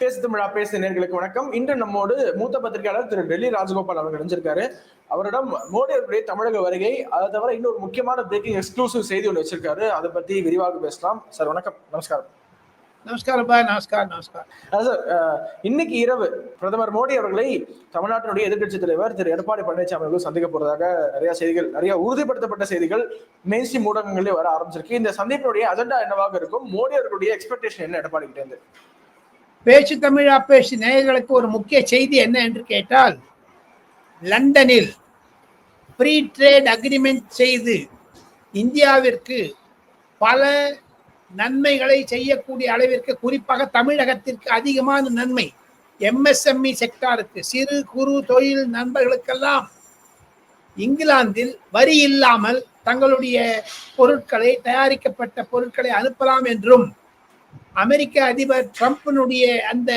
பேசு தமிழா பேசு நேர்களுக்கு வணக்கம். இன்று நம்மோடு மூத்த பத்திரிகையாளர் திரு டெல்லி ராஜகோபால் அவர்கள் இணைஞ்சிருக்காரு. அவரிடம் மோடி அவர்களுடைய தமிழக வருகை அதை தவிர இன்னொரு முக்கியமான பிரேக்கிங் எக்ஸ்க்ளூசிவ் செய்தி ஒன்று வச்சிருக்காரு. அதை பத்தி விரிவாக பேசலாம். சார் வணக்கம். நமஸ்காரம். நமஸ்காரம் பாய் நமஸ்கார். நமஸ்கார் சார் இன்னைக்கு இரவு பிரதமர் மோடி அவர்களை தமிழ்நாட்டினுடைய எதிர்க்கட்சி தலைவர் திரு எடப்பாடி பழனிசாமி அவர்கள் சந்திக்க போறதாக நிறைய செய்திகள் நிறைய உறுதிப்படுத்தப்பட்ட செய்திகள் மெயின் ஸ்ட்ரீம் ஊடகங்களே வர ஆரம்பிச்சிருக்கு. இந்த சந்திப்பினுடைய அஜெண்டா என்னவாக இருக்கும்? மோடி அவர்களுடைய எக்ஸ்பெக்டேஷன் என்ன? எடப்பாடி கிட்ட இருந்து பேச்சு தமிழா பேச்சு நேயர்களுக்கு ஒரு முக்கிய செய்தி என்ன என்று கேட்டால் லண்டனில் ஃப்ரீ ட்ரேட் அக்ரிமெண்ட் செய்து இந்தியாவிற்கு பல நன்மைகளை செய்யக்கூடிய அளவிற்கு குறிப்பாக தமிழகத்திற்கு அதிகமான நன்மை எம்எஸ்எம்இ செக்டாருக்கு சிறு குறு தொழில் நண்பர்களுக்கெல்லாம் இங்கிலாந்தில் வரி இல்லாமல் தங்களுடைய பொருட்களை தயாரிக்கப்பட்ட பொருட்களை அனுப்பலாம் என்றும் அமெரிக்க அதிபர் ட்ரம்ப்பினுடைய அந்த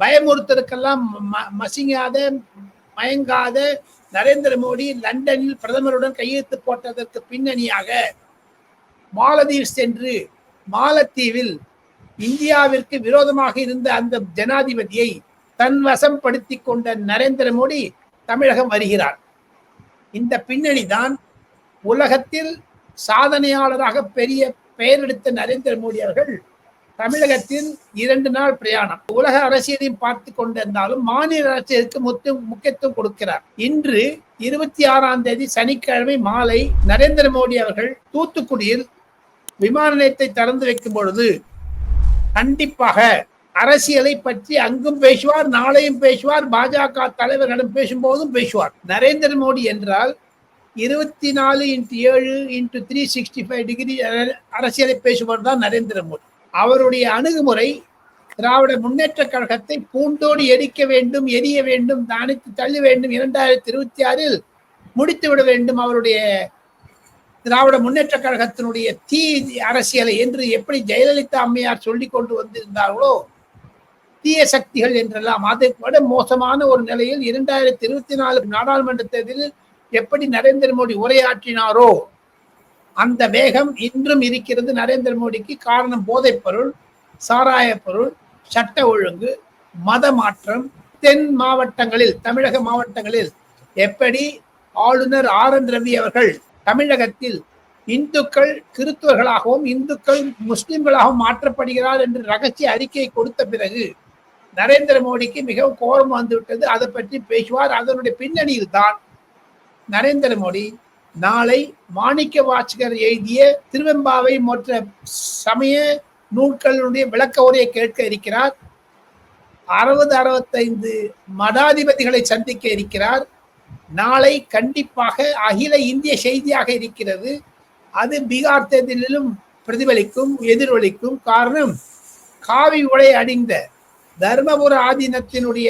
பயமுறுத்தலுக்கெல்லாம் ம- மசிங்காத மயங்காத நரேந்திர மோடி லண்டனில் பிரதமருடன் கையெழுத்து போட்டதற்கு பின்னணியாக மாலதீவ் சென்று மாலத்தீவில் இந்தியாவிற்கு விரோதமாக இருந்த அந்த ஜனாதிபதியை தன் வசப்படுத்தி கொண்ட நரேந்திர மோடி தமிழகம் வருகிறார். இந்த பின்னணி தான் உலகத்தில் சாதனையாளராக பெரிய பெயர் எடுத்த நரேந்திர மோடி அவர்கள் தமிழகத்தில் இரண்டு நாள் பிரயாணம். உலக அரசியலையும் பார்த்து கொண்டிருந்தாலும் மாநில அரசியலுக்கு முத்து முக்கியத்துவம் கொடுக்கிறார். இன்று இருபத்தி ஆறாம் தேதி சனிக்கிழமை மாலை நரேந்திர மோடி அவர்கள் தூத்துக்குடியில் விமான நிலையத்தை திறந்து வைக்கும் பொழுது கண்டிப்பாக அரசியலை பற்றி அங்கும் பேசுவார் நாளையும் பேசுவார் பாஜக தலைவர்களிடம் பேசும்போதும் பேசுவார். நரேந்திர மோடி என்றால் இருபத்தி நாலு இன்ட்டு ஏழு into three sixty five degree அரசியலை பேசுபவர் தான் நரேந்திர மோடி. அவருடைய அணுகுமுறை திராவிட முன்னேற்ற கழகத்தை பூண்டோடு எரிக்க வேண்டும் எரிய வேண்டும் தானித்து தள்ள வேண்டும். இரண்டாயிரத்தி இருபத்தி ஆறில் முடித்து விட வேண்டும் அவருடைய திராவிட முன்னேற்ற கழகத்தினுடைய தீ அரசியலை என்று எப்படி ஜெயலலிதா அம்மையார் சொல்லி கொண்டு வந்திருந்தார்களோ தீய சக்திகள் என்றெல்லாம். அதை விட மோசமான ஒரு நிலையில் இரண்டாயிரத்தி இருபத்தி நாலு நாடாளுமன்ற தேர்தலில் எப்படி நரேந்திர மோடி உரையாற்றினாரோ அந்த வேகம் இன்றும் இருக்கிறது நரேந்திர மோடிக்கு காரணம் போதைப் பொருள் சாராய பொருள் சட்ட ஒழுங்கு மத மாற்றம் தென் மாவட்டங்களில் தமிழக மாவட்டங்களில் எப்படி ஆளுநர் ஆர் என் ரவி அவர்கள் தமிழகத்தில் இந்துக்கள் கிறிஸ்துவர்களாகவும் இந்துக்கள் முஸ்லிம்களாகவும் மாற்றப்படுகிறார் என்று ரகசிய அறிக்கை கொடுத்த பிறகு நரேந்திர மோடிக்கு மிகவும் கோபம் வந்துவிட்டது. அதை பற்றி பேசுவார். அதனுடைய பின்னணியில் தான் நரேந்திர மோடி நாளை மாணிக்க வாசகர் எழுதிய திருவெம்பாவை மற்ற சமய நூல்களுடைய விளக்க உரையை கேட்க இருக்கிறார். அறுபது அறுபத்தைந்து மடாதிபதிகளை சந்திக்க இருக்கிறார். நாளை கண்டிப்பாக அகில இந்திய செய்தியாக இருக்கிறது. அது பீகார் தேர்தலிலும் பிரதிபலிக்கும் எதிரொலிக்கும் காரணம் காவி உடை அணிந்த தர்மபுர ஆதீனத்தினுடைய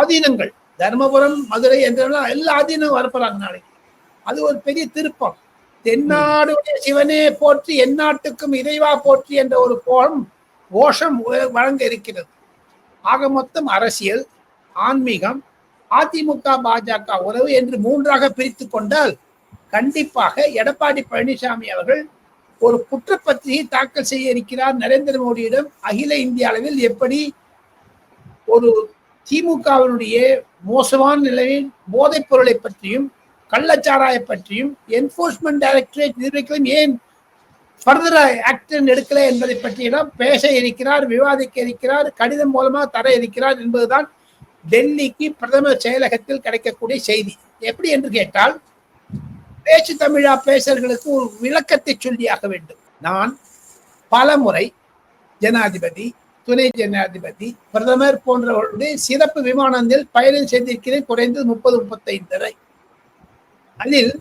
ஆதீனங்கள். தர்மபுரம் மதுரை என்ற எல்லா ஆதீனம் வரப்போறாங்க நாளைக்கு. அது ஒரு பெரிய திருப்பம். தென்னாடுடைய சிவனே போற்றி எந்நாட்டுக்கும் இறைவா போற்றி என்ற ஒரு கோலம் கோஷம் வழங்க இருக்கிறது. ஆக மொத்தம் அரசியல் ஆன்மீகம் அதிமுக பாஜக உறவு என்று மூன்றாக பிரித்து கொண்டால் கண்டிப்பாக எடப்பாடி பழனிசாமி அவர்கள் ஒரு குற்றப்பத்திரிகை தாக்கல் செய்ய இருக்கிறார் நரேந்திர மோடியிடம் அகில இந்திய அளவில் எப்படி ஒரு திமுகவினுடைய மோசமான நிலையில் போதைப் பொருளை பற்றியும் கள்ளச்சாராய பற்றியும் என்போர்ஸ்மெண்ட் டைரக்டரேட் நிர்வகிக்கலாம் ஏன் ஃபர்தர் ஆக்ஷன் எடுக்கல என்பதை பற்றியெல்லாம் பேச இருக்கிறார் விவாதிக்க இருக்கிறார் கடிதம் மூலமாக தர இருக்கிறார் என்பதுதான் டெல்லிக்கு பிரதமர் செயலகத்தில் கிடைக்கக்கூடிய செய்தி. எப்படி என்று கேட்டால் பேச்சு தமிழா பேசர்களுக்கு ஒரு விளக்கத்தை சொல்லியாக வேண்டும். நான் பல முறை ஜனாதிபதி துணை ஜனாதிபதி பிரதமர் போன்றவர்களுடைய சிறப்பு விமானத்தில் பயணம் செய்திருக்கிறேன் குறைந்தது முப்பது முப்பத்தைந்து வரை அதில்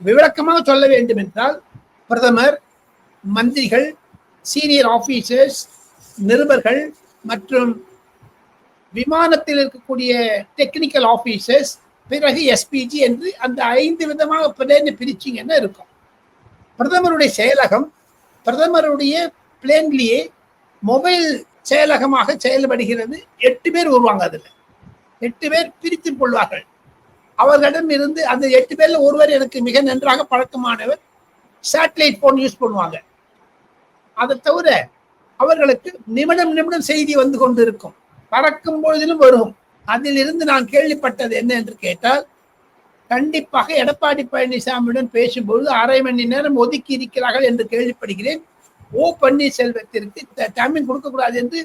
விளக்கமாக சொல்ல வேண்டும் என்றால் பிரதமர் மந்திரிகள் சீனியர் ஆபீசர்ஸ் நிருபர்கள் மற்றும் விமானத்தில் இருக்கக்கூடிய டெக்னிக்கல் ஆபீசர்ஸ் பிறகு எஸ்பிஜி என்று அந்த ஐந்து விதமாக பிளேன் பிரிச்சிங்கன்னா இருக்கும்? பிரதமருடைய செயலகம் பிரதமருடைய பிளேன்லேயே மொபைல் செயலகமாக செயல்படுகிறது. எட்டு பேர் வருவாங்க அதில். எட்டு பேர் பிரித்து கொள்வார்கள். அவர்களிடம் இருந்து அந்த எட்டு பேர்ல ஒருவர் எனக்கு மிக நன்றாக பழக்கமானவர். சேட்டலைட் போன் யூஸ் பண்ணுவாங்க. அதை தவிர அவர்களுக்கு நிமிடம் நிமிடம் செய்தி வந்து கொண்டிருக்கும். பறக்கும் பொழுதிலும் வரும். அதிலிருந்து நான் கேள்விப்பட்டது என்ன என்று கேட்டால் கண்டிப்பாக எடப்பாடி பழனிசாமியுடன் பேசும்பொழுது அரை மணி நேரம் ஒதுக்கி இருக்கிறார்கள் என்று கேள்விப்படுகிறேன். ஓ பன்னீர்செல்வத்திற்கு டைமிங் கொடுக்கக்கூடாது என்று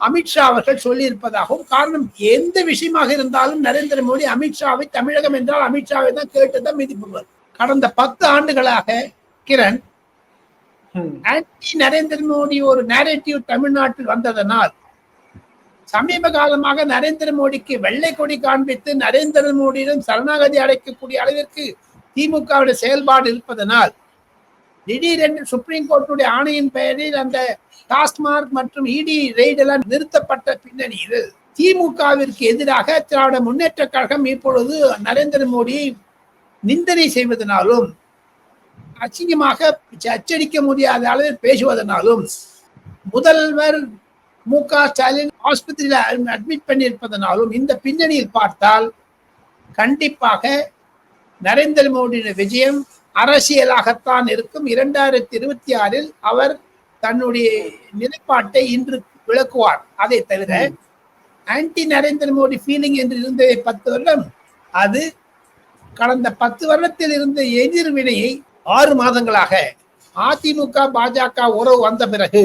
அமித்ஷா அவர்கள் சொல்லியிருப்பதாகவும் காரணம் எந்த விஷயமாக இருந்தாலும் நரேந்திர மோடி அமித்ஷாவை தமிழகம் என்றால் அமித்ஷாவை தான் கேட்டுதான் மதிப்புவர் கடந்த பத்து ஆண்டுகளாக கிரண். ஆன்டி நரேந்திர மோடி ஒரு நேரேட்டிவ் தமிழ்நாட்டில் வந்ததனால் சமீப காலமாக நரேந்திர மோடிக்கு வெள்ளை கொடி காண்பித்து நரேந்திர மோடியிடம் சரணாகதி அடைக்கக்கூடிய அளவிற்கு திமுகவுடைய செயல்பாடு இருப்பதனால் திடீரென்று சுப்ரீம் கோர்ட்டுடைய ஆணையின் பெயரில் அந்த டாஸ்மார்க் மற்றும் இடி ரெய்டு எல்லாம் நிறுத்தப்பட்ட பின்னணியில் திமுகவிற்கு எதிராக திராவிட முன்னேற்ற கழகம் இப்பொழுது நரேந்திர மோடி நிந்தனை செய்வதனாலும் அசிங்கமாக அச்சடிக்க முடியாத அளவில் பேசுவதனாலும் முதல்வர் மு க ஸ்டாலின் ஆஸ்பத்திரியில் அட்மிட் பண்ணியிருப்பதனாலும் இந்த பின்னணியில் பார்த்தால் கண்டிப்பாக நரேந்திர மோடியின் விஜயம் அரசியலாகத்தான் இருக்கும். இரண்டாயிரத்தி இருபத்தி ஆறில் அவர் தன்னுடைய நிலைப்பாட்டை இன்று விளக்குவார். அதை தவிர ஆன்டி நரேந்திர மோடி ஃபீலிங் என்று இருந்ததை பத்து வருடம் அது கடந்த பத்து வருடத்தில் இருந்த எதிர்வினையை ஆறு மாதங்களாக அதிமுக பாஜக உறவு வந்த பிறகு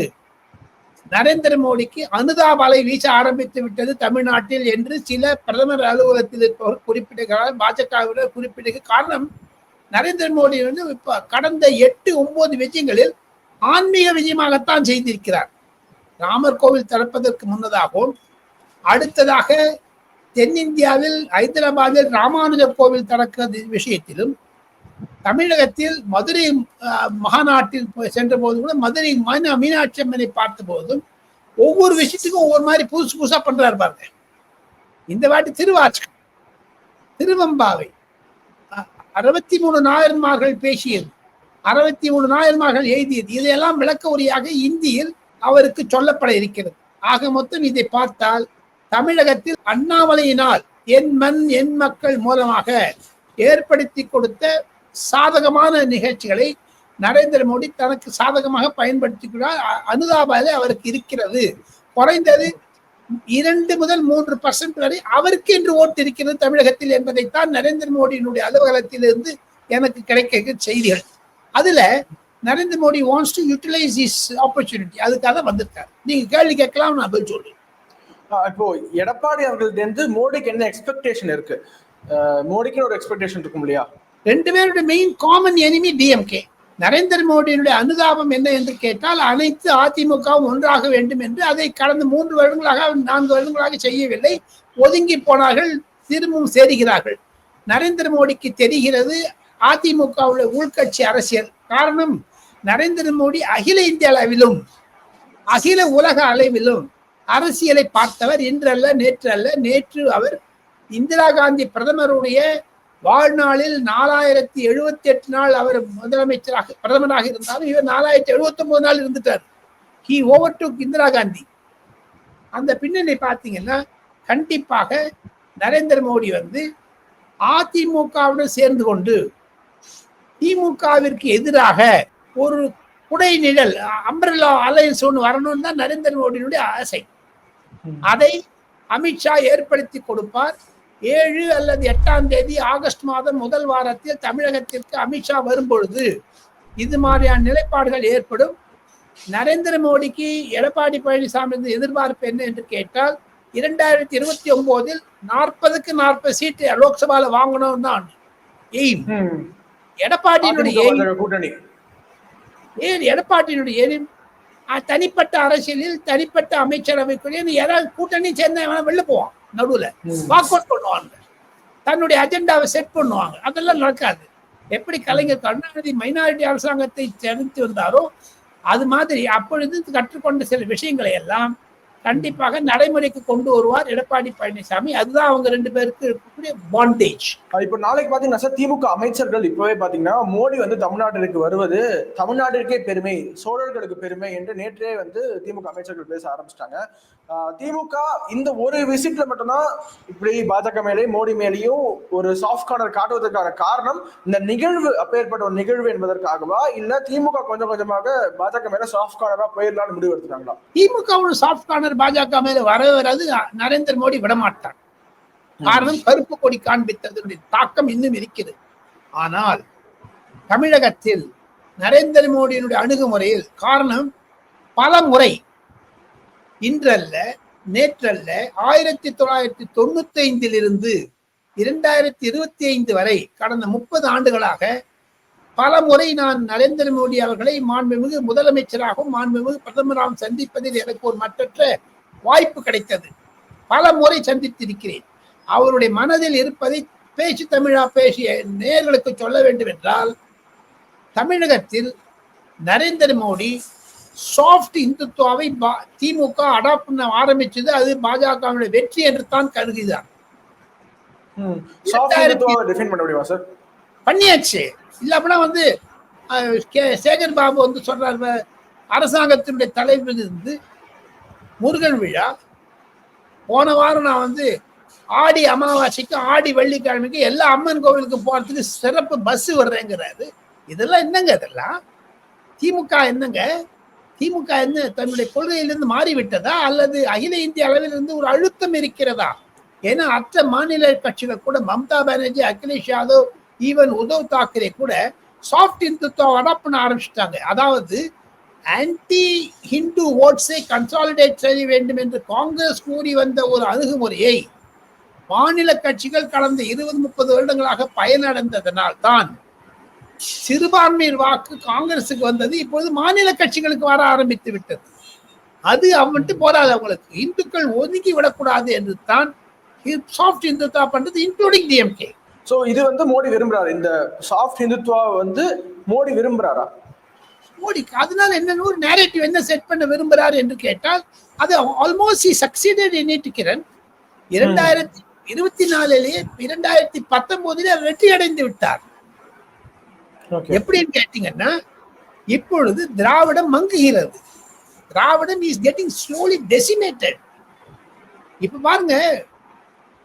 நரேந்திர மோடிக்கு அனுதாபலை வீச ஆரம்பித்து விட்டது தமிழ்நாட்டில் என்று சில பிரதமர் அலுவலகத்தில் இருப்பவர் குறிப்பிடுகிறார். பாஜகவினர் குறிப்பிடுக காரணம் நரேந்திர மோடி வந்து இப்ப கடந்த எட்டு ஒன்பது விஜயங்களில் ஆன்மீக விஜயமாகத்தான் செய்திருக்கிறார். ராமர் கோவில் திறப்பதற்கு முன்னதாகவும் அடுத்ததாக தென்னிந்தியாவில் ஹைதராபாத்தில் ராமானுஜர் கோவில் திறக்கிறது விஷயத்திலும் தமிழகத்தில் மதுரை மகாநாட்டில் போய் சென்ற போது கூட மதுரை மீனாட்சி அம்மனை பார்த்த போதும் ஒவ்வொரு விஷயத்துக்கும் ஒவ்வொரு மாதிரி புதுசு புதுசா பண்றாரு பாருங்க. இந்த வாட்டி திருவாச்சகம் திருவம்பாவை அறுபத்தி மூணு நாயன்மார்கள் பேசியது. அறுபத்தி மூணு நாயன்மார்கள் எழுதியது. இதையெல்லாம் விளக்க உரையாக இந்தியில் அவருக்கு சொல்லப்பட இருக்கிறது. ஆக மொத்தம் இதை பார்த்தால் தமிழகத்தில் அண்ணாமலையினால் என் மண் என் மக்கள் மூலமாக ஏற்படுத்தி கொடுத்த சாதகமான நிகழ்ச்சிகளை நரேந்திர மோடி தனக்கு சாதகமாக பயன்படுத்திக்கிறார் அ- அனுதாபாலே அவருக்கு இருக்கிறது. குறைந்தது இரண்டு முதல் மூன்று பர்சன்ட் வரை அவருக்கு என்று ஓட்டு இருக்கிறது தமிழகத்தில் என்பதைத்தான் நரேந்திர மோடியினுடைய அலுவலகத்திலிருந்து எனக்கு கிடைக்க செய்திகள். அதுல Narendra Modi wants to utilise his opportunity அதுக்காக வந்திருக்காரு. நீங்க கேள்வி கேட்கலாம் நான் பதில் சொல்றேன். இப்போ எடப்பாடி அவர்கள்ட்ட இருந்து மோடிக்கு என்ன எக்ஸ்பெக்டேஷன் இருக்கு? ஆஹ் மோடிக்குன்னு ஒரு எக்ஸ்பெக்டேஷன் இருக்கும் இல்லையா? ரெண்டு பேருடைய main common enemy DMK Narendra மோடியினுடைய அனுதாபம் என்ன என்று கேட்டால் அனைத்து அதிமுகவும் ஒன்றாக வேண்டும் என்று அதை கடந்த மூன்று வருடங்களாக நான்கு வருடங்களாக செய்யவில்லை. ஒதுங்கி போனார்கள் திரும்பவும் சேருகிறார்கள். நரேந்திர மோடிக்கு தெரிகிறது அதிமுகவுடைய உள்கட்சி அரசியல். காரணம் நரேந்திர மோடி அகில இந்திய அளவிலும் அகில உலக அளவிலும் அரசியலை பார்த்தவர் இன்றல்ல நேற்று அல்ல நேற்று அவர் இந்திரா காந்தி பிரதமருடைய வாழ்நாளில் நாலாயிரத்தி எழுபத்தி எட்டு நாள் அவர் முதலமைச்சராக பிரதமராக இருந்தாலும் இவர் நாலாயிரத்தி எழுபத்தி ஒன்பது நாள் இருந்துட்டார். He overtook Indira Gandhi. அந்த பின்னணி பார்த்தீங்கன்னா கண்டிப்பாக நரேந்திர மோடி வந்து அதிமுகவுடன் சேர்ந்து கொண்டு திமுகவிற்கு எதிராக ஒரு குடை நிழல் அம்பரலா அலையன்ஸ் ஒன்று வரணும்னு தான் நரேந்திர மோடியினுடைய ஆசை. அதை அமித்ஷா ஏற்படுத்தி கொடுப்பார். ஏழு அல்லது எட்டாம் தேதி ஆகஸ்ட் மாதம் முதல் வாரத்தில் தமிழகத்திற்கு அமித்ஷா வரும்பொழுது இது மாதிரியான நிலைப்பாடுகள் ஏற்படும். நரேந்திர மோடிக்கு எடப்பாடி பழனிசாமி எதிர்பார்ப்பு என்ன என்று கேட்டால் இரண்டாயிரத்தி இருபத்தி ஒன்பதில் நாற்பதுக்கு நாற்பது சீட்டு லோக்சபால வாங்கணும் தான். எய்ம். எடப்பாடியினுடைய கூட்டணி. ஏன் எடப்பாடியினுடைய எய்ம் தனிப்பட்ட அரசியலில் தனிப்பட்ட அமைச்சரவைக்குள்ளே யாராவது கூட்டணி சேர்ந்த வெளில போவான்? நடுவுல. வாக் அவுட் பண்ணுவாங்க. தன்னுடைய அஜெண்டாவை செட் பண்ணுவாங்க. அதெல்லாம் நடக்காது. எப்படி கலைஞர் கருணாநிதி மைனாரிட்டி அரசாங்கத்தை செலுத்தி வந்தாரோ அது மாதிரி அப்பொழுது கற்றுக்கொண்ட சில விஷயங்களை எல்லாம் கண்டிப்பாக நடைமுறைக்கு கொண்டு வருவார். எடப்பாடி பழனிசாமி. அதுதான் அவங்க ரெண்டு பேருக்கு இருக்கக்கூடிய பாண்டேஜ் இப்ப நாளைக்கு பாத்தீங்கன்னா சார் திமுக அமைச்சர்கள் இப்பவே பாத்தீங்கன்னா மோடி வந்து தமிழ்நாட்டிற்கு வருவது தமிழ்நாட்டிற்கே பெருமை சோழர்களுக்கு பெருமை என்று நேற்றே வந்து திமுக அமைச்சர்கள் பேச ஆரம்பிச்சிட்டாங்க. திமுக இந்த ஒரு விசிட்ல மட்டும்தான் இப்படி பாஜக மேலேயும் மோடி மேலேயும் ஒரு சாஃப்ட் கார்னர் காட்டுவதற்கான காரணம் இந்த நிகழ்வு அப்பேற்பட்ட ஒரு நிகழ்வு என்பதற்காகவா இல்ல திமுக கொஞ்சம் கொஞ்சமாக பாஜக மேல சாஃப்ட் கார்னரா போயிடலாம்னு முடிவு எடுத்துட்டாங்களா திமுக ஒரு சாஃப்ட் கார்னர் பாஜக மேல வரவே வராது. நரேந்திர மோடி விடமாட்டார். காரணம் கருப்பு கொடி காண்பித்ததனுடைய தாக்கம் இன்னும் இருக்கிறது. ஆனால் தமிழகத்தில் நரேந்திர மோடியினுடைய அணுகுமுறையில் காரணம் பல முறை இன்றல்ல நேற்றல்ல ஆயிரத்தி தொள்ளாயிரத்தி தொண்ணூத்தி ஐந்திலிருந்து இரண்டாயிரத்தி இருபத்தி ஐந்து வரை கடந்த முப்பது ஆண்டுகளாக பல முறை நான் நரேந்திர மோடி அவர்களை மாண்புமிகு முதலமைச்சராகவும் மாண்புமிகு பிரதமராகவும் சந்திப்பதில் எனக்கு ஒரு மற்றற்ற வாய்ப்பு கிடைத்தது. பல முறை சந்தித்திருக்கிறேன். அவருடைய மனதில் இருப்பதை பேச்சு தமிழா பேசிய நேர்களுக்கு சொல்ல வேண்டும் என்றால் தமிழகத்தில் நரேந்திர மோடி சாஃப்ட் இந்துத்துவாவை திமுக அடாப்ட் பண்ண ஆரம்பிச்சது அது பாஜகவுடைய வெற்றி என்று தான் கருதுகிறார். பண்ணியாச்சு. இல்ல அப்படின்னா வந்து கே- சேகர் பாபு வந்து சொல்றாரு அரசாங்கத்தினுடைய தலைவர் இருந்து முருகன் விழா. போன வாரம் நான் வந்து ஆடி அமாவாசைக்கு ஆடி வெள்ளிக்கிழமைக்கு எல்லா அம்மன் கோவிலுக்கு போறதுக்கு சிறப்பு பஸ் வர்றேங்கிறாரு. இதெல்லாம் என்னங்க இதெல்லாம்? திமுக என்னங்க? திமுக என்ன தன்னுடைய கொள்கையிலிருந்து மாறிவிட்டதா? அல்லது அகில இந்திய அளவிலிருந்து ஒரு அழுத்தம் இருக்கிறதா? ஏன்னா மற்ற மாநில கட்சிகள் கூட மம்தா பானர்ஜி அகிலேஷ் யாதவ் ஈவன் உத்தவ் தாக்கரே கூட சாஃப்ட் இந்துத்துவம் அடாப்ட் பண்ண ஆரம்பிச்சிட்டாங்க. அதாவது ஆன்டி ஹிந்து ஓட்ஸை கன்சாலிடேட் செய்ய வேண்டும் என்று காங்கிரஸ் கூறி வந்த ஒரு அணுகுமுறையை மாநில கட்சிகள் கடந்த இருபது முப்பது வருடங்களாக பயனடைந்ததனால் தான் சிறுபான்மையின் வாக்கு காங்கிரசுக்கு வந்தது. இப்பொழுது மாநில கட்சிகளுக்கு வர ஆரம்பித்து விட்டது. அது அவன்ட்டு போராது அவங்களுக்கு. இந்துக்கள் ஒதுக்கி விடக்கூடாது என்று தான் சாஃப்ட் இந்துத்தா பண்றது இன்க்ளூடிங் டிஎம்கே சோ இது வந்து மோடி விரும்புறாரு. இந்த சாஃப்ட் இந்துத்துவா வந்து மோடி விரும்புறாரா? மோடிக்கு அதனால என்னன்னு ஒரு நேரேட்டிவ் என்ன செட் பண்ண விரும்புறாரு என்று கேட்டால் அது almost he succeeded in it Kiran. இரண்டாயிரத்தி இருபத்தி நாலுலயே இரண்டாயிரத்தி பத்தொன்பதுல வெற்றி அடைந்து விட்டார். எப்படின்னு கேட்டீங்கன்னா இப்பொழுது திராவிடம் மங்குகிறது. திராவிடம் இஸ் கெட்டிங் ஸ்லோலி டெசிமேட்டட் இப்ப பாருங்க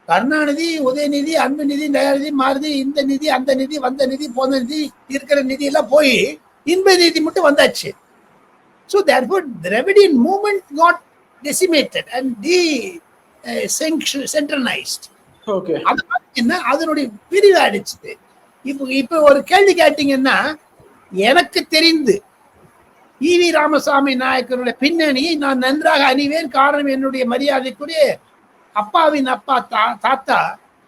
கருணாநிதி உதயநிதி அன்பு நிதி தயாநிதி மாருதி இந்த நிதி அந்த நிதி வந்த நிதி போன நிதி இருக்கிற நிதி எல்லாம் போய் இன்ப நிதி மட்டும் வந்தாச்சு. So therefore Dravidian movement got decimated and decentralised okay அது பார்த்தீங்கன்னா அதனுடைய பிரிவு அடிச்சுது இப்போ இப்போ ஒரு கேள்வி கேட்டீங்கன்னா எனக்கு தெரிந்து ஈவி ராமசாமி நாயக்கருடைய பின்னணியை நான் நன்றாக அணிவேன் காரணம் என்னுடைய மரியாதைக்குரிய அப்பாவின் அப்பா தா தாத்தா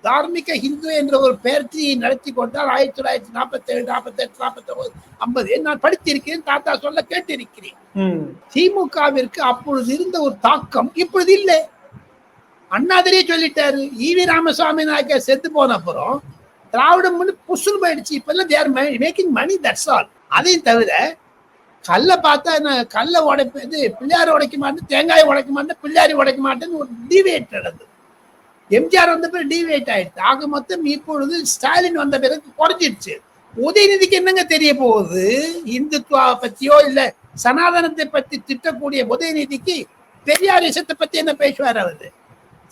தார்மீக ஹிந்து என்ற ஒரு பெயர்ச்சியை நடத்தி கொண்டார். ஆயிரத்தி தொள்ளாயிரத்தி நாற்பத்தி ஏழு நாற்பத்தி எட்டு நாற்பத்தி ஒன்பது ஐம்பது நான் படித்திருக்கிறேன்? தாத்தா சொல்ல கேட்டிருக்கிறேன். திமுகவிற்கு அப்பொழுது இருந்த ஒரு தாக்கம் இப்பொழுது இல்லை. அண்ணாதிரியே சொல்லிட்டாரு ஈவி ராமசாமி நாயக்கர் செத்து போன அப்புறம் திராவிடம் புசுல் போயிடுச்சு. இப்பெல்லாம் they're making money that's all அதையும் தவிர கல்லை பார்த்தா நான் கல்லை உடைப்பது இது பிள்ளையார் உடைக்க மாட்டேன் தேங்காய் உடைக்க மாட்டேன் பிள்ளையாரி உடைக்க மாட்டேன்னு ஒரு டிவேட் நடந்தது. எம்ஜிஆர் வந்த பிறகு டிவேட் ஆயிடுச்சு. ஆக மொத்தம் இப்பொழுது ஸ்டாலின் வந்த பிறகு குறைஞ்சிடுச்சு உதயநிதிக்கு என்னங்க தெரிய போகுது? இந்துத்துவா பத்தியோ இல்ல சனாதனத்தை பத்தி திட்டக்கூடிய உதயநிதிக்கு பெரியார் இசத்தை பத்தி என்ன பேசுவார் அவரு?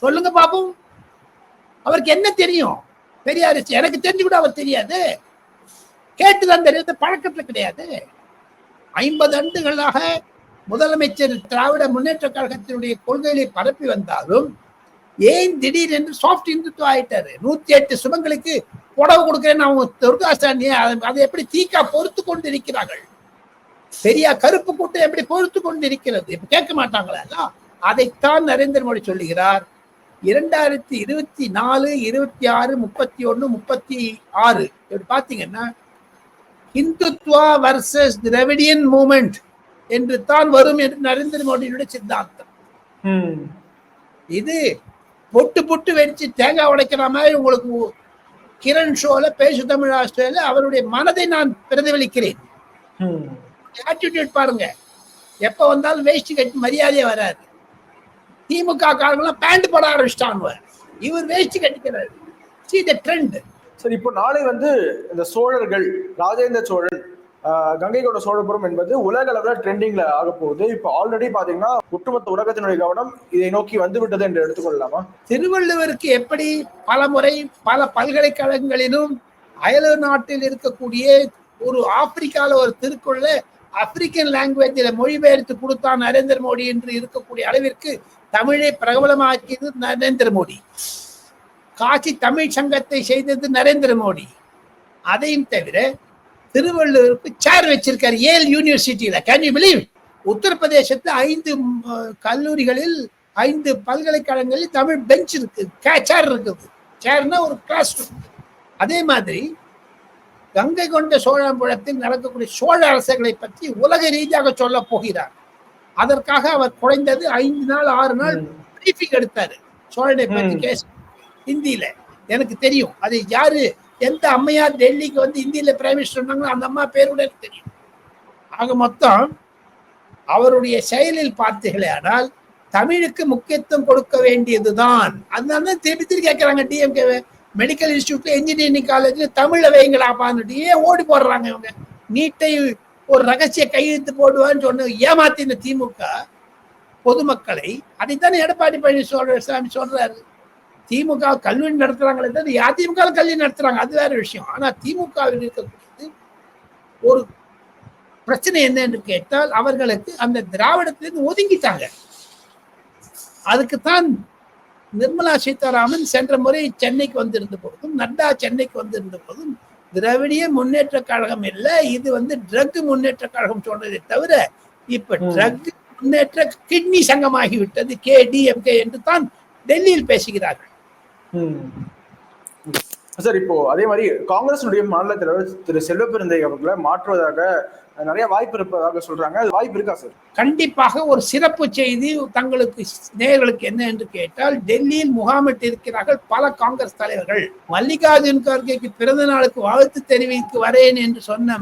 சொல்லுங்க பாப்போம். அவருக்கு என்ன தெரியும்? பெரியார் எனக்கு தெரிஞ்சு கூட அவர் தெரியாது. கேட்டு தான் தெரியாத பழக்கத்துல கிடையாது. ஐம்பது ஆண்டுகளாக முதலமைச்சர் திராவிட முன்னேற்ற கழகத்தினுடைய கொள்கைகளை பரப்பி வந்தாலும் ஏன் திடீரென்று சாஃப்ட் இந்துத்துவம் ஆயிட்டாரு? நூத்தி எட்டு சுபங்களுக்கு புடவை கொடுக்கிறேன்னு அவங்க துர்காசாமி அதை எப்படி தீக்கா பொறுத்து கொண்டு இருக்கிறார்கள் பெரியா கருப்பு கூட்டம் எப்படி பொறுத்து கொண்டு இருக்கிறது இப்ப கேட்க மாட்டாங்களா அதைத்தான் நரேந்திர மோடி சொல்லுகிறார். இரண்டாயிரத்தி இருபத்தி நாலு இருபத்தி ஆறு முப்பத்தி ஒன்று முப்பத்தி ஆறு. இப்படி பாத்தீங்கன்னா இந்துத்வா வர்சஸ் திராவிடியன் மூமெண்ட் என்று தான் வரும் என்று நரேந்திர மோடியினுடைய சித்தாந்தம். ம். இது பொட்டு பொட்டு வெடிச்சு தேங்காய் உடைக்கிற மாதிரி உங்களுக்கு கிரண் ஷோல பேசு தமிழ் ஆஸ்திரேலியா அவருடைய மனதை நான் பிரதிபலிக்கிறேன். ம். ஆட்டிடியூட் பாருங்க. எப்ப வந்தாலும் வேஷ்டி கட்டி மரியாதையே வராது திமுக காரங்களாம் பேண்ட் போட ஆரம்பிச்சிட்டாங்க. இவர் வேஷ்டி கட்டிக்கிறாரு. சி த ட்ரெண்ட் சரி இப்போ நாளை வந்து இந்த சோழர்கள் ராஜேந்திர சோழன் ஆஹ், கங்கை கொண்ட சோழபுரம் என்பது உலக அளவில் ட்ரெண்டிங்ல ஆக போகுது. இப்போ ஆல்ரெடி பாத்தீங்கன்னா ஒட்டுமொத்த உலகத்தினுடைய கவனம் இதை நோக்கி வந்து விட்டது என்று எடுத்துக்கொள்ளலாமா திருவள்ளுவருக்கு எப்படி பல முறை பல பல்கலைக்கழகங்களிலும் அயல நாட்டில் இருக்கக்கூடிய ஒரு ஆப்பிரிக்கால ஒரு திருக்குள்ள ஆப்பிரிக்கன் லாங்குவேஜில் மொழிபெயர்த்து கொடுத்தான் நரேந்திர மோடி என்று இருக்கக்கூடிய அளவிற்கு தமிழை பிரபலமாக்கியது நரேந்திர மோடி. காட்சி தமிழ் சங்கத்தை செய்தது நரேந்திர மோடி. அதையும் தவிர திருவள்ளுவருக்கு சேர் வச்சிருக்காரு ஏல் யூனிவர்சிட்டியில கேன் யூ பிலீவ் உத்தரப்பிரதேசத்துல ஐந்து கல்லூரிகளில் ஐந்து பல்கலைக்கழகங்களில் தமிழ் பெஞ்ச் இருக்கு. சேர் இருக்குது. சேர்னா ஒரு கிளாஸ் அதே மாதிரி கங்கை கொண்ட சோழபுரத்தில் நடக்கக்கூடிய சோழ அரசர்களை பற்றி உலக ரீதியாக சொல்ல போகிறார். அதற்காக அவர் குறைந்தது ஐந்து நாள் ஆறு நாள் பிரீஃபிங் எடுத்தாரு. சோழனை பற்றி. கேஸ் ஹிந்தியில எனக்கு தெரியும். அது யாரு எந்த அம்மையார் டெல்லிக்கு வந்து ஹிந்தியில பிரைம் மினிஸ்டர் இருந்தாங்களோ அந்த அம்மா பேர் எனக்கு தெரியும். ஆக மொத்தம் அவருடைய செயலில் பார்த்தீர்களே ஆனால் தமிழுக்கு முக்கியத்துவம் கொடுக்க வேண்டியதுதான். அதனால தான் திருப்பி திருப்பி கேட்கறாங்க டிஎம்கே மெடிக்கல் இன்ஸ்டியூட்ல இன்ஜினியரிங் காலேஜ்ல தமிழ்ல வைங்களாப்பான்னுட்டு ஏன் ஓடி போடுறாங்க இவங்க? நீட்டை ஒரு ரகசிய கையெழுத்து போடுவான்னு சொன்ன ஏமாத்தின திமுக பொதுமக்களை அதைத்தானே எடப்பாடி பழனிசாமி சொல்றாரு. திமுக கல்லூரி நடத்துறாங்களே தவிர அதிமுக கல்வி நடத்துறாங்க? அது வேற விஷயம். ஆனா திமுகவில் இருக்கக்கூடியது ஒரு பிரச்சனை என்ன என்று கேட்டால் அவர்களுக்கு அந்த திராவிடத்திலிருந்து ஒதுங்கிட்டாங்க. அதுக்குத்தான் நிர்மலா சீதாராமன் சென்ற முறை சென்னைக்கு வந்திருந்த போதும் நட்டா சென்னைக்கு வந்திருந்த போதும் திராவிடிய முன்னேற்ற கழகம் இல்ல இது வந்து ட்ரக் முன்னேற்ற கழகம் சொன்னதை தவிர இப்ப. ட்ரக் முன்னேற்ற கிட்னி சங்கமாகி விட்டது கே டிஎம்கே என்று தான் டெல்லியில் பேசுகிறார்கள். சார் இப்போ அதே மாதிரி காங்கிரஸுடைய மாநில தலைவர் திரு செல்வப்பெருந்தை அவர்களை மாற்றுவதாக நிறைய வாய்ப்பு இருப்பதாக சொல்றாங்க. அது வாய்ப்பு இருக்கா சார்? கண்டிப்பாக ஒரு சிறப்பு செய்தி தங்களுக்கு நேயர்களுக்கு என்ன என்று கேட்டால் டெல்லியில் முகாமிட்டு இருக்கிறார்கள் பல காங்கிரஸ் தலைவர்கள். மல்லிகார்ஜுன் கார்கேக்கு பிறந்த நாளுக்கு வாழ்த்து தெரிவித்து வரேன் என்று சொன்ன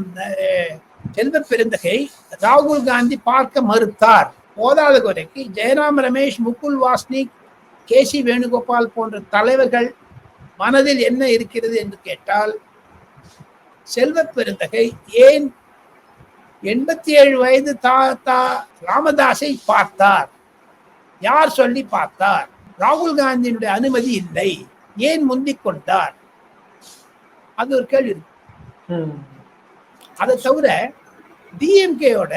செல்வ பெருந்தகை ராகுல் காந்தி பார்க்க மறுத்தார். போதாத குறைக்கு. ஜெயராம் ரமேஷ் முகுல் வாஸ்னிக் கே சி வேணுகோபால் போன்ற தலைவர்கள் மனதில் என்ன இருக்கிறது என்று கேட்டால் செல்வ பெருந்தகை ஏன் எண்பத்தி ஏழு வயது தாத்தா ராமதாஸை பார்த்தார்? யார் சொல்லி பார்த்தார்? ராகுல் காந்தியினுடைய அனுமதி இல்லை. ஏன் முந்திக் கொண்டார்? அது ஒரு கேள்வி. அதை தவிர டிஎம்கேயோட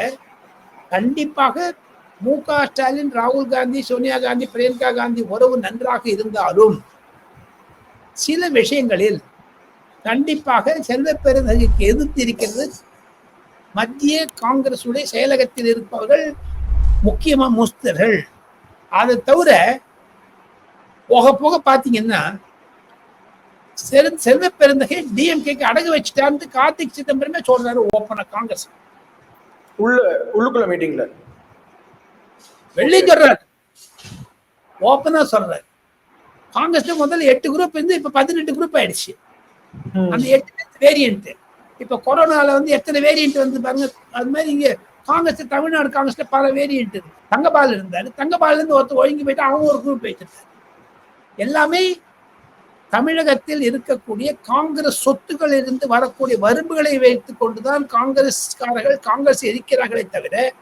கண்டிப்பாக மு க ஸ்டாலின் ராகுல் காந்தி சோனியா காந்தி பிரியங்கா காந்தி உறவு நன்றாக இருந்தாலும் சில விஷயங்களில் கண்டிப்பாக செல்வ பெருந்தகைக்கு எதிர்த்து இருக்கிறது. மத்திய காங்கிரசுடைய செயலகத்தில் இருப்பவர்கள் முக்கியமா முஸ்தர்கள் அதை தவிர போக போக பாத்தீங்கன்னா செல்- செல்வ பெருந்தகை டிஎம்கேக்கு அடகு வச்சுட்டான்னு கார்த்திக் சிதம்பரமே சொல்றாரு ஓப்பன காங்கிரஸ். உள்ள உள்ளுக்குள்ள மீட்டிங்ல வெள்ளி சொல்றாரு. ஓப்பனா சொல்றாரு. காங்கிரஸ்ல முதல்ல எட்டு குரூப் இருந்து இப்ப பதினெட்டு குரூப் ஆயிடுச்சு. அந்த எட்டு வேரியன்ட் இப்ப கொரோனால வந்து எத்தனை வேரியன்ட் வந்து பாருங்க அது மாதிரி இங்க காங்கிரஸ் தமிழ்நாடு காங்கிரஸ்ல பல வேரியன்ட் இருக்கு. தங்கபால் இருந்தாரு. தங்கபால்ல இருந்து ஒருத்தர் ஒழுங்கி போயிட்டு அவங்க ஒரு குரூப் வச்சிருக்காரு. எல்லாமே தமிழகத்தில் இருக்கக்கூடிய காங்கிரஸ் சொத்துக்கள் இருந்து வரக்கூடிய வரும்புகளை வைத்துக் கொண்டுதான் காங்கிரஸ்காரர்கள் காங்கிரஸ் இருக்கிறார்களே தவிர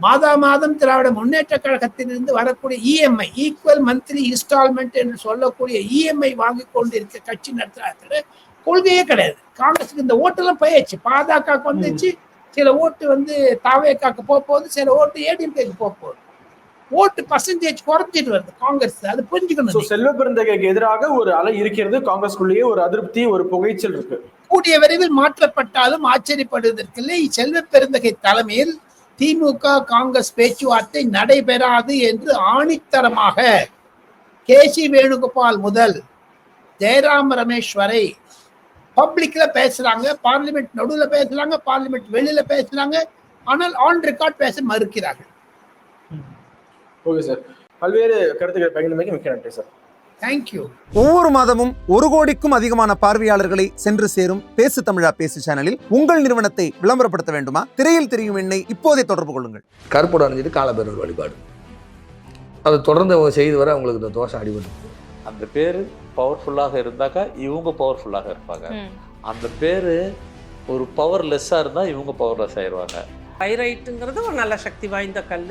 மாதா மாதம் திராவிட முன்னேற்ற கழகத்திலிருந்து வரக்கூடிய இஎம்ஐ ஈக்குவல் மந்த்லி இன்ஸ்டால்மெண்ட் என்று சொல்லக்கூடிய இஎம்ஐ வாங்கி கொண்டு இருக்க கட்சி நடத்துறாங்க. கொள்கையே கிடையாது. காங்கிரஸுக்கு இந்த ஓட்டெல்லாம் போயாச்சு. பாஜகவுக்கு வந்துச்சு. சில ஓட்டு வந்து தாவேக்காக்கு போக போகுது சில ஓட்டு ஏடிஎம்கேக்கு போக போகுது ஓட்டு பர்சன்டேஜ் குறைஞ்சிட்டு வருது காங்கிரஸ். அது புரிஞ்சுக்கணும். செல்வ பெருந்தகைக்கு எதிராக ஒரு அலை இருக்கிறது. காங்கிரஸ்குள்ளேயே ஒரு அதிருப்தி ஒரு புகைச்சல் இருக்கு. கூடிய விரைவில் மாற்றப்பட்டாலும் ஆச்சரியப்படுவதற்கில்லை செல்வ பெருந்தகை தலைமையில் திமுக காங்கிரஸ் பேச்சுவார்த்தை நடைபெறாது என்று ஆணித்தரமாக கே சி வேணுகோபால் முதல் ஜெயராம் ரமேஷ் வரை பப்ளிக்ல பேசுறாங்க பார்லிமெண்ட் நடுவில் பேசுறாங்க பார்லிமெண்ட் வெளியில பேசுறாங்க ஆனால் ஆன் ரெக்கார்ட் பேச மறுக்கிறார்கள். Okay sir. பல்வேறு கருத்துக்களை பகிர்ந்தமைக்கு மிக்க நன்றி சார். தேங்க்யூ ஒவ்வொரு மாதமும் ஒரு கோடிக்கும் அதிகமான பார்வையாளர்களை சென்று சேரும் பேசு தமிழா பேசு சேனலில் உங்கள் நிறுவனத்தை விளம்பரப்படுத்த வேண்டுமா? திரையில் தெரியும் எண்ணை இப்போதே தொடர்பு கொள்ளுங்கள். கருப்போட அணிஞ்சிட்டு காலபைரவர் வழிபாடு. அதை தொடர்ந்து அவங்க செய்து வர அவங்களுக்கு இந்த தோஷம் அடிபட்டு. அந்த பேர் பவர்ஃபுல்லாக இருந்தாக்கா இவங்க பவர்ஃபுல்லாக இருப்பாங்க. அந்த பேர் ஒரு பவர் லெஸ்ஸாக இருந்தால் இவங்க பவர்லெஸ் ஆயிடுவாங்க பைரைட்டுங்கிறது ஒரு நல்ல சக்தி வாய்ந்த கல்